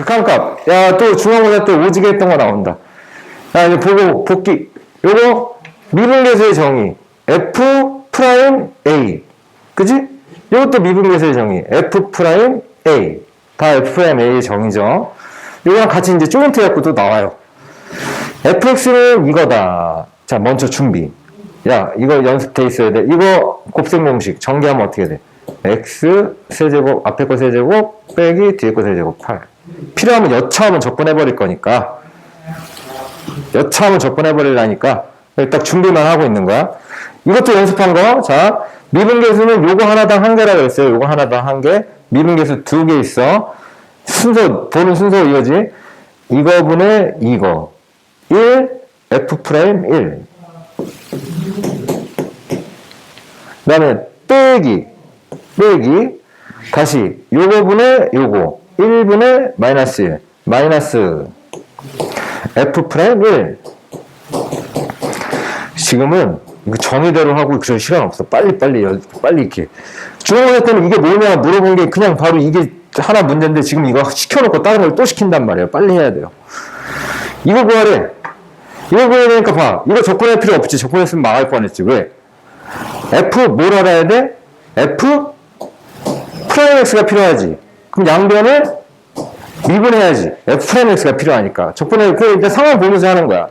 극한값. 야, 또 중앙고사 때 오지게 했던 거 나온다. 야, 이제 보고, 복귀. 요거, 미분계수의 정의. F 프라임 A. 그지? 요것도 미분계수의 정의. F 프라임 A. 다 F 프라임 A의 정의죠. 요거랑 같이 이제 조인트 해갖고 또 나와요. fx는 이거다. 자, 먼저 준비. 야, 이거 연습 돼 있어야 돼. 이거 곱셈 공식 전개하면 어떻게 돼? x 세제곱 앞에 거 세제곱 빼기 뒤에 거 세제곱 8. 필요하면 여차하면 적분해 버릴 거니까. 여차하면 적분해 버리라니까. 딱 준비만 하고 있는 거야. 이것도 연습한 거. 자, 미분계수는 요거 하나당 한 개라 그랬어요. 요거 하나당 한 개. 미분계수 두 개 있어. 순서 보는 순서 이거지. 이거분의 이거. 1 f 프라임 1. 그 다음에 빼기 빼기 다시 요거분의 요거 1분의 마이너스 1 마이너스 f 프라임 1 지금은 정의대로 하고 그럴 시간 없어. 빨리 빨리 연- 빨리 이렇게. 중앙고사 때는 이게 뭐냐 물어본 게 그냥 바로 이게 하나 문제인데 지금 이거 시켜놓고 다른 걸 또 시킨단 말이에요. 빨리 해야 돼요. 이거 구하래. 이거 구해야 되니까 봐. 이거 접근할 필요 없지. 접근했으면 망할 뻔했지. 왜? F 뭘 알아야 돼? F 프라임 X가 필요하지. 그럼 양변을 미분해야지. F 프라임 X가 필요하니까. 적분해, 그 이제 상황 보면서 하는 거야.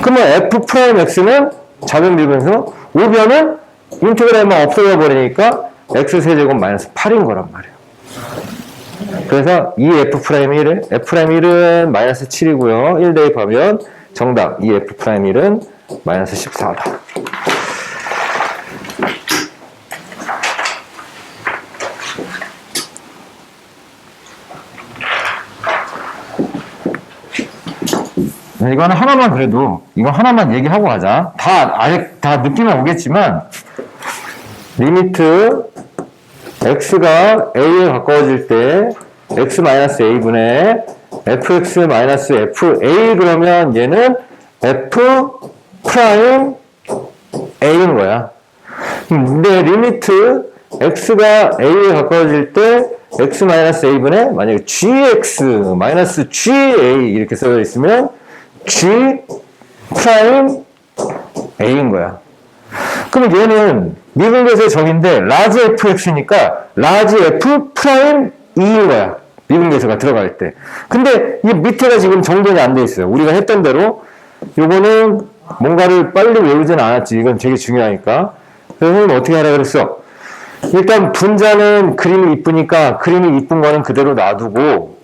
그러면 F 프라임 X는 작은 미분에서 우변은 인테그랄만 없어져 버리니까 X 세제곱 마이너스 8인 거란 말이야. 그래서 이 F 프라임 1은, F 프라임 1은 마이너스 7이고요. 1 대입하면 정답, 이 F 프라임 1은 마이너스 14다. 이거는 하나만 그래도 이거 하나만 얘기하고 가자. 다 아직 다 느낌은 오겠지만 리미트 x가 a에 가까워질 때 x 마이너스 a분의 fx fa 그러면 얘는 f 프라임 a인 거야. 근데 리미트 x가 a에 가까워질 때 x 마이너스 a분의 만약에 gx ga 이렇게 써져 있으면 g 프라임 a인 거야. 그럼 얘는 미분계수의 정인데 라지 fx니까 라지 f 프라임 2인 거야. 미분계수가 들어갈 때. 근데 이 밑에가 지금 정돈이 안 돼 있어요. 우리가 했던 대로 요거는 뭔가를 빨리 외우진 않았지. 이건 되게 중요하니까. 그래서 어떻게 하라 그랬어? 일단 분자는 그림이 이쁘니까 그림이 이쁜 거는 그대로 놔두고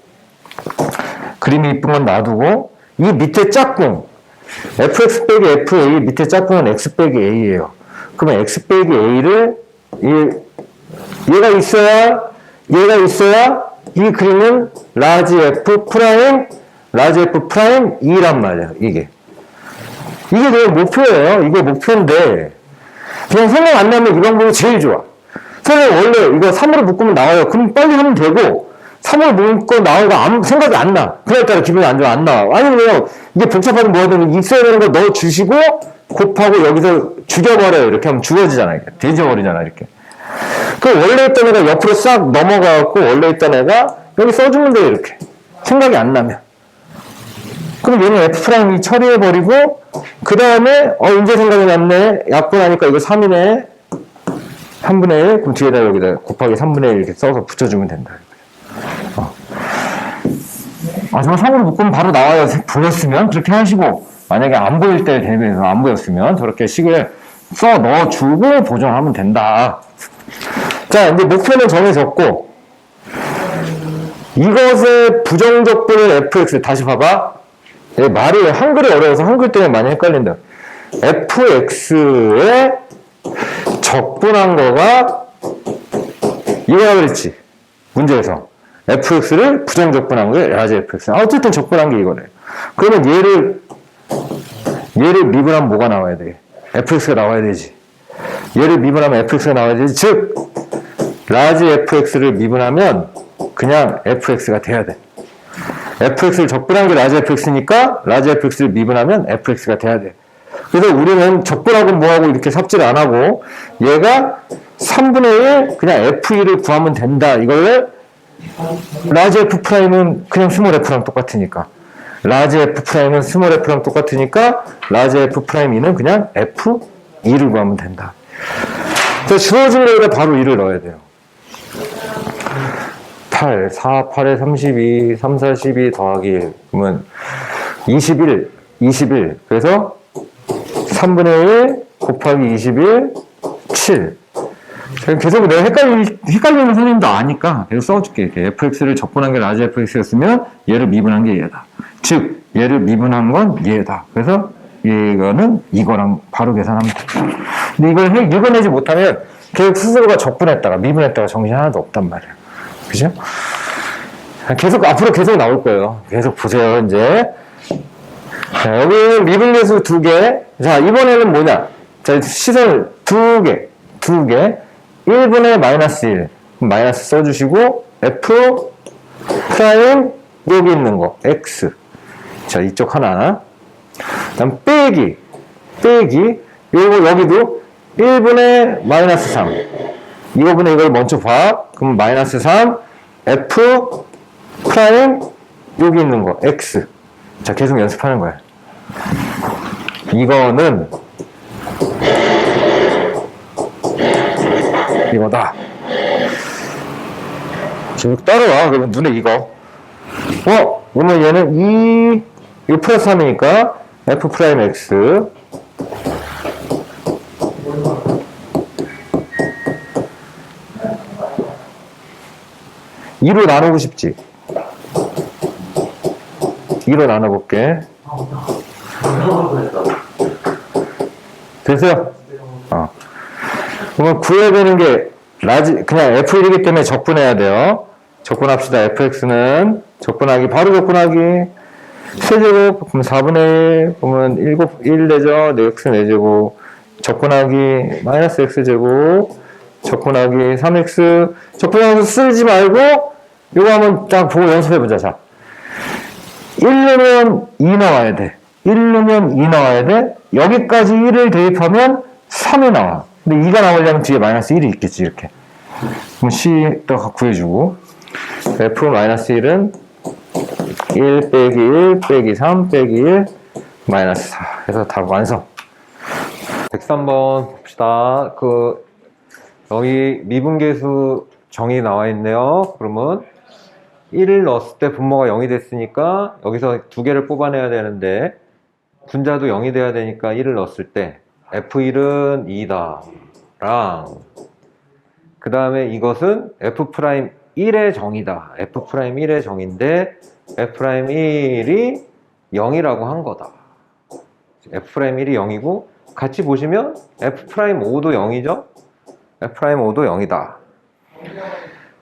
그림이 이쁜 건 놔두고 이 밑에 짝꿍 fx 빼기 fa 밑에 짝꿍은 x 빼기 a예요. 그러면 x 빼기 a를 이, 얘가 있어야 얘가 있어야 이 그림은 라지 f 프라임 라지 f 프라임 2란 말이야 이게 이게 내 목표예요. 이게 목표인데 그냥 생각 안 나면 이 방법이 제일 좋아. 선생님 원래 이거 3으로 묶으면 나와요. 그럼 빨리 하면 되고 3으로 묶고 나오고 아무 생각이 안 나. 그날 따라 기분이 안 좋아 안 나와. 아니면 이게 복잡하게 뭐하든 있어야 되는 거 넣어 주시고 곱하고 여기서 죽여버려요. 이렇게 하면 죽어지잖아. 이렇게. 돼져버리잖아 이렇게. 그 원래 있던 애가 옆으로 싹 넘어가갖고 원래 있던 애가 여기 써주면 돼요 이렇게. 생각이 안 나면. 그럼 얘는 F 프라임이 처리해버리고, 그 다음에, 어, 이제 생각이 났네. 약분하니까 이거 3이네. 3분의 1. 그럼 뒤에다 여기다 곱하기 3분의 1 이렇게 써서 붙여주면 된다. 정말 3으로 묶으면 바로 나와요. 보였으면 그렇게 하시고, 만약에 안 보일 때 대비해서 안 보였으면 저렇게 식을 써 넣어주고 보정하면 된다. 자, 이제 목표는 정해졌고, 이것의 부정적분을 fx 다시 봐봐. 얘 말이 한글이 어려워서 한글 때문에 많이 헷갈린다. fx의 적분한 거가 이거라 그랬지. 문제에서. Fx를 부정적분한 거에 라지 fx. 아, 어쨌든 적분한 게 이거네. 그러면 얘를 얘를 미분하면 뭐가 나와야 돼? fx가 나와야 되지. 얘를 미분하면 fx가 나와야 되지. 즉 라지 fx를 미분하면 그냥 fx가 돼야 돼. fx를 적분한 게 라지 fx니까 라지 fx를 미분하면 fx가 돼야 돼. 그래서 우리는 적분하고 뭐하고 이렇게 삽질 안 하고 얘가 3분의 1 그냥 f2를 구하면 된다. 이걸 라지 F 프라임은 그냥 스몰 F랑 똑같으니까. 라지 F 프라임은 스몰 F랑 똑같으니까 라지 F 프라임 2는 그냥 F 2를 구하면 된다. 그래서 주어진 거에다 바로 2를 넣어야 돼요. 8, 4, 8에 32, 3, 4, 12 더하기 1. 그러면 21, 21. 그래서 3분의 1 곱하기 21, 7. 계속 내가 헷갈리, 헷갈리는 선생님도 아니까 계속 써줄게. 이렇게 fx를 적분한 게 라지 fx였으면 얘를 미분한 게 얘다. 즉, 얘를 미분한 건 얘다. 그래서 이거는 이거랑 바로 돼. 근데 이걸 해, 읽어내지 못하면 계속 스스로가 적분했다가 미분했다가 정신 하나도 없단 말이야. 그죠? 계속, 앞으로 계속 나올 거예요. 계속 보세요, 이제. 자, 여기 미분 계수 두 개. 자, 이번에는 뭐냐? 자, 시선을 두 개. 두 개. 1분의 마이너스 1. 마이너스 써주시고, F 프라임 여기 있는 거. X. 자, 이쪽 하나. 그 다음 빼기. 빼기. 요거 여기도 1분의 마이너스 3. 이거분의 이걸 먼저 봐. 그럼 마이너스 3. F 프라임 여기 있는 거. X. 자, 계속 연습하는 거야. 이거는 이거다. 계속 따라와. 그러면 눈에 이거. 어? 그러면 얘는 2, 이거 플러스 3이니까 f 프라임 x. 이로 나누고 싶지? 2로 나눠볼게. 됐어요? 어. 그러면 구해야 되는 게 라지 그냥 f1이기 때문에 적분해야 돼요. 적분합시다. fx는 적분하기 바로 적분하기 세제곱 그럼 4분의 1 보면 1 곱, 1 내죠. 네, x 4제곱 적분하기 마이너스 x제곱 적분하기 3x 적분하고 쓰지 말고 이거 한번 딱 보고 연습해보자. 자. 1 넣으면 2 나와야 돼. 1 넣으면 2 나와야 돼. 여기까지 1을 대입하면 3이 나와. 근데 2가 나오려면 뒤에 마이너스 1이 있겠지, 이렇게. 그럼 C도 구해주고. F-1은 1 빼기 1 빼기 3 빼기 1 마이너스 4 해서 답 완성. 103번 봅시다. 그, 여기 미분계수 정의 나와 있네요. 그러면 1을 넣었을 때 분모가 0이 됐으니까 여기서 두 개를 뽑아내야 되는데 분자도 0이 돼야 되니까 1을 넣었을 때 F1은 2다 랑 그 다음에 이것은 F'1의 정이다 F'1의 정인데 F'1이 0이라고 한 거다 F'1이 0이고 같이 보시면 F'5도 0이죠 F'5도 0이다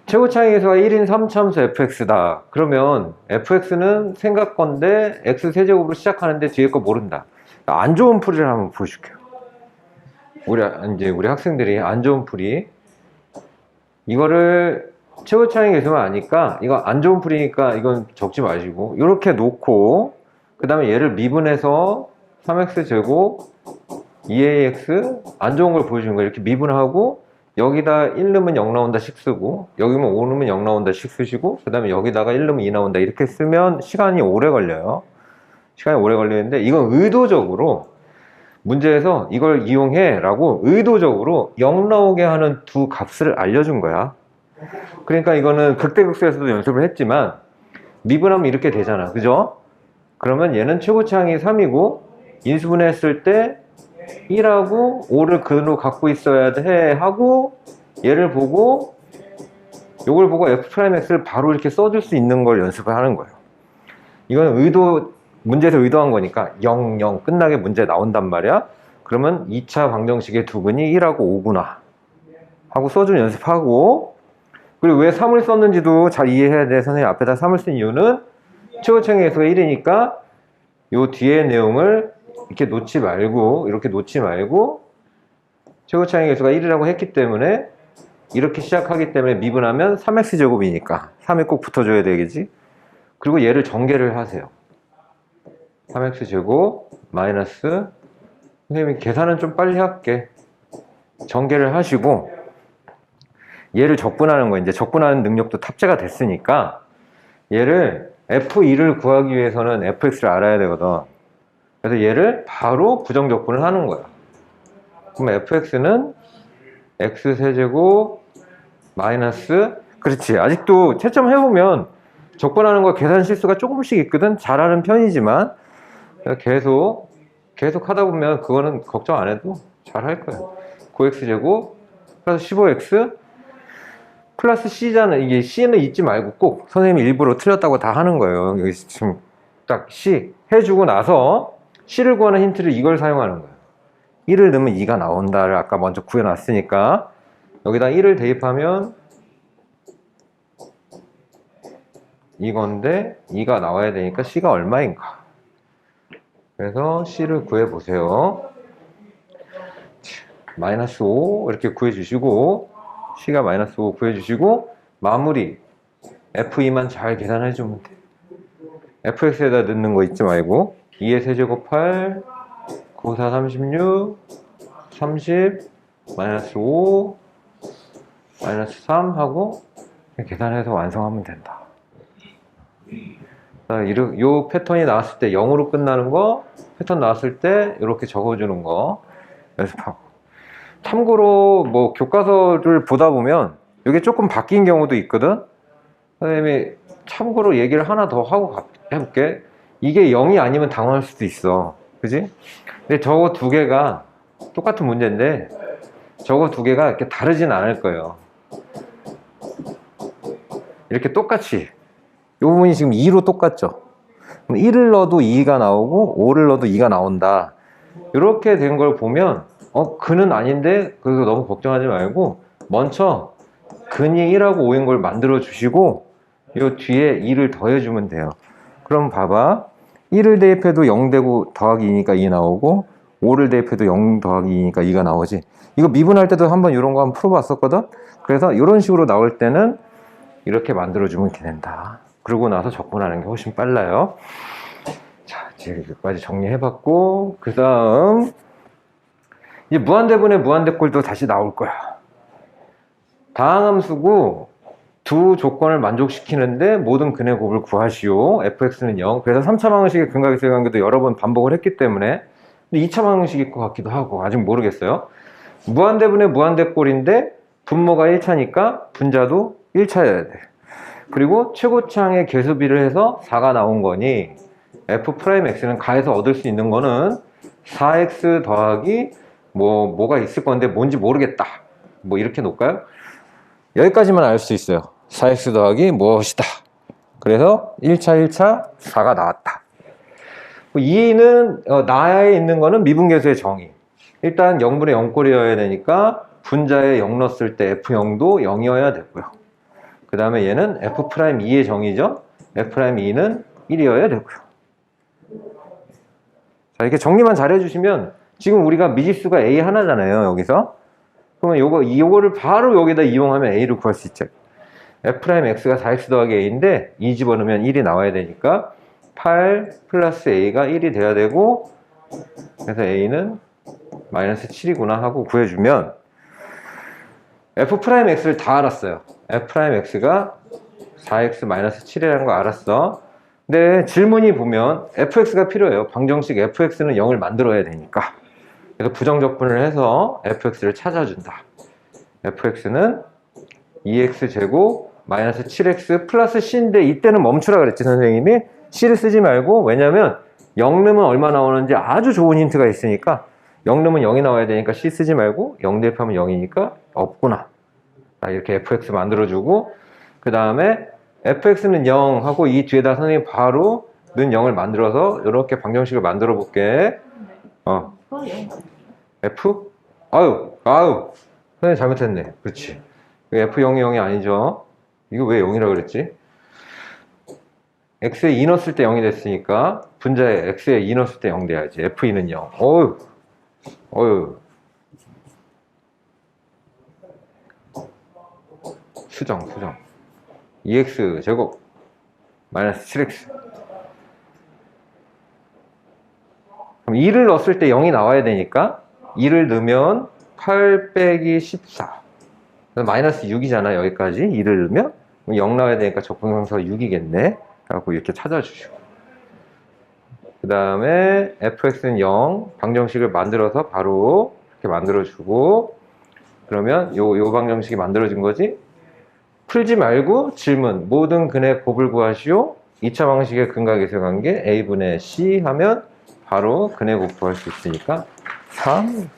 최고차이 계수가 1인 3참수 fx다. 그러면 fx는 생각 건데 x 세제곱으로 시작하는데 뒤에 거 모른다. 안 좋은 풀이를 한번 보여줄게요. 우리 이제 우리 학생들이 안 좋은 풀이 이거를 최고 차이 계수만 아니까 이거 안 좋은 풀이니까 이건 적지 마시고 이렇게 놓고 그 다음에 얘를 미분해서 3x 제곱 2ax 안 좋은 걸 보여주는 거예요. 이렇게 미분하고 여기다 1 넣으면 0 나온다 식 쓰고 여기면 5 넣으면 0 나온다 식 쓰시고 그 다음에 여기다가 1 넣으면 2 나온다 이렇게 쓰면 시간이 오래 걸려요 시간이 오래 걸리는데 이건 의도적으로 문제에서 이걸 이용해 라고 의도적으로 0 나오게 하는 두 값을 알려준 거야 그러니까 이거는 극대극소에서도 연습을 했지만 미분하면 이렇게 되잖아 그죠? 그러면 얘는 최고차항이 3이고 인수분해했을 때 1하고 5를 근으로 갖고 있어야 돼 하고 얘를 보고 이걸 보고 f'x를 바로 이렇게 써줄 수 있는 걸 연습을 하는 거예요. 이건 의도 문제에서 의도한 거니까 0, 0 끝나게 문제 나온단 말이야. 그러면 2차 방정식의 두 근이 1하고 5구나 하고 써주는 연습하고 그리고 왜 3을 썼는지도 잘 이해해야 돼. 선생님 앞에다 3을 쓴 이유는 최고층의 계수가 1이니까 요 뒤에 내용을 이렇게 놓지 말고 이렇게 놓지 말고 최고차항 계수가 1이라고 했기 때문에 이렇게 시작하기 때문에 미분하면 3x 제곱이니까 3이 꼭 붙어줘야 되겠지 그리고 얘를 전개를 하세요 3x 제곱 마이너스 선생님이 계산은 좀 빨리 할게 전개를 하시고 얘를 적분하는 거 이제 적분하는 능력도 탑재가 됐으니까 얘를 f2를 구하기 위해서는 fx를 알아야 되거든. 그래서 얘를 바로 부정 적분을 하는 거야. 그럼 fx는 x 세제곱 마이너스 그렇지 아직도 채점 해보면 적분하는 거 계산 실수가 조금씩 있거든 잘하는 편이지만 계속 계속 하다 보면 그거는 걱정 안 해도 잘 할 거야 9x 제곱 플러스 15x 플러스 c잖아. 이게 c는 잊지 말고 꼭 선생님이 일부러 틀렸다고 다 하는 거예요. 여기 지금 딱 c 해주고 나서 c를 구하는 힌트를 이걸 사용하는 거야 1을 넣으면 2가 나온다를 아까 먼저 구해놨으니까 여기다 1을 대입하면 이건데 2가 나와야 되니까 C가 얼마인가 그래서 C를 구해보세요. 마이너스 5 이렇게 구해주시고 C가 마이너스 5 구해주시고 마무리. F2만 잘 계산해주면 돼. FX에다 넣는 거 잊지 말고. 2의 세제곱 8 9, 4, 36 30 마이너스 5 마이너스 3 하고 계산해서 완성하면 된다. 자, 이르- 요 패턴이 나왔을 때 0으로 끝나는 거, 패턴 나왔을 때 이렇게 적어주는 거 연습하고. 참고로 뭐 교과서를 보다 보면 이게 조금 바뀐 경우도 있거든. 선생님이 참고로 얘기를 하나 더 하고 가- 해볼게. 이게 0이 아니면 당황할 수도 있어. 그지? 근데 저거 두 개가 똑같은 문제인데 저거 두 개가 이렇게 다르진 않을 거예요. 이렇게 똑같이 이 부분이 지금 2로 똑같죠. 그럼 1을 넣어도 2가 나오고 5를 넣어도 2가 나온다. 이렇게 된 걸 보면 어 근은 아닌데 그래서 너무 걱정하지 말고 먼저 근이 1하고 5인 걸 만들어 주시고 이 뒤에 2를 더해 주면 돼요. 그럼 봐봐. 1을 대입해도 0 되고 더하기 2니까 2 나오고 5를 대입해도 0 더하기 2니까 2가 나오지. 이거 미분할 때도 한번 이런 거 한번 풀어봤었거든. 그래서 이런 식으로 나올 때는 이렇게 만들어주면 된다. 그러고 나서 적분하는 게 훨씬 빨라요. 자, 여기까지 정리해봤고, 그 다음, 이제 무한대분의 무한대꼴도 다시 나올 거야. 다항함수고 두 조건을 만족시키는데 모든 근의 곱을 구하시오. fx는 0. 그래서 3차 방정식의 근각의 관계도 여러 번 반복을 했기 때문에 근데 2차 방정식일 것 같기도 하고 아직 모르겠어요. 무한대분의 무한대꼴인데 분모가 1차니까 분자도 1차여야 돼. 그리고 최고창의 개수비를 해서 4가 나온 거니 f'x는 가에서 얻을 수 있는 거는 4x 더하기 뭐 뭐가 있을 건데 뭔지 모르겠다. 뭐 이렇게 놓을까요? 여기까지만 알 수 있어요. 4x 더하기 무엇이다. 그래서 1차 1차 4가 나왔다. 2는 어, 나에 있는 거는 미분계수의 정의. 일단 0분의 0꼴이어야 되니까 분자에 0 넣었을 때 f0도 0이어야 되고요. 그 다음에 얘는 f'2의 정의죠. f'2는 1이어야 되고요. 자, 이렇게 정리만 잘 해주시면 지금 우리가 미지수가 a 하나잖아요. 여기서. 그러면 요거, 요거를 바로 여기다 이용하면 a를 구할 수 있죠. f'x가 4x 더하기 a인데 2 집어넣으면 1이 나와야 되니까 8 플러스 a가 1이 돼야 되고 그래서 a는 마이너스 7이구나 하고 구해주면 f'x를 다 알았어요. f'x가 4x 마이너스 7이라는 거 알았어. 근데 질문이 보면 fx가 필요해요. 방정식 fx는 0을 만들어야 되니까. 그래서 부정적분을 해서 fx를 찾아준다. fx는 2x 제곱 마이너스 7x 플러스 c인데 이때는 멈추라 그랬지 선생님이 c를 쓰지 말고 왜냐면 0 넣으면 얼마 나오는지 아주 좋은 힌트가 있으니까 0 넣으면 0이 나와야 되니까 c 쓰지 말고 0 대입하면 0이니까 없구나. 자, 이렇게 fx 만들어주고 그 다음에 fx는 0 하고 이 뒤에다 선생님이 바로 는 0을 만들어서 이렇게 방정식을 만들어 볼게. 어. F? 아유 아유. 선생님 잘못했네. 그렇지. f0이 0이 아니죠. 이거 왜 0이라고 그랬지? x에 2 넣었을 때 0이 됐으니까 분자에 x에 2 넣었을 때 0 돼야지. F2는 0 어휴 어휴 수정 수정 2x 제곱 마이너스 7x 그럼 2를 넣었을 때 0이 나와야 되니까 2를 넣으면 8 빼기 14 그래서 마이너스 6이잖아, 여기까지. 2를 넣으면. 0 나와야 되니까 적분상수가 6이겠네. 라고 이렇게 찾아주시고. 그 다음에 fx는 0, 방정식을 만들어서 바로 이렇게 만들어주고, 그러면 요, 요 방정식이 만들어진 거지? 풀지 말고 질문. 모든 근의 곱을 구하시오. 2차 방식의 근과 계수 관계 a분의 c 하면 바로 근의 곱 구할 수 있으니까 3.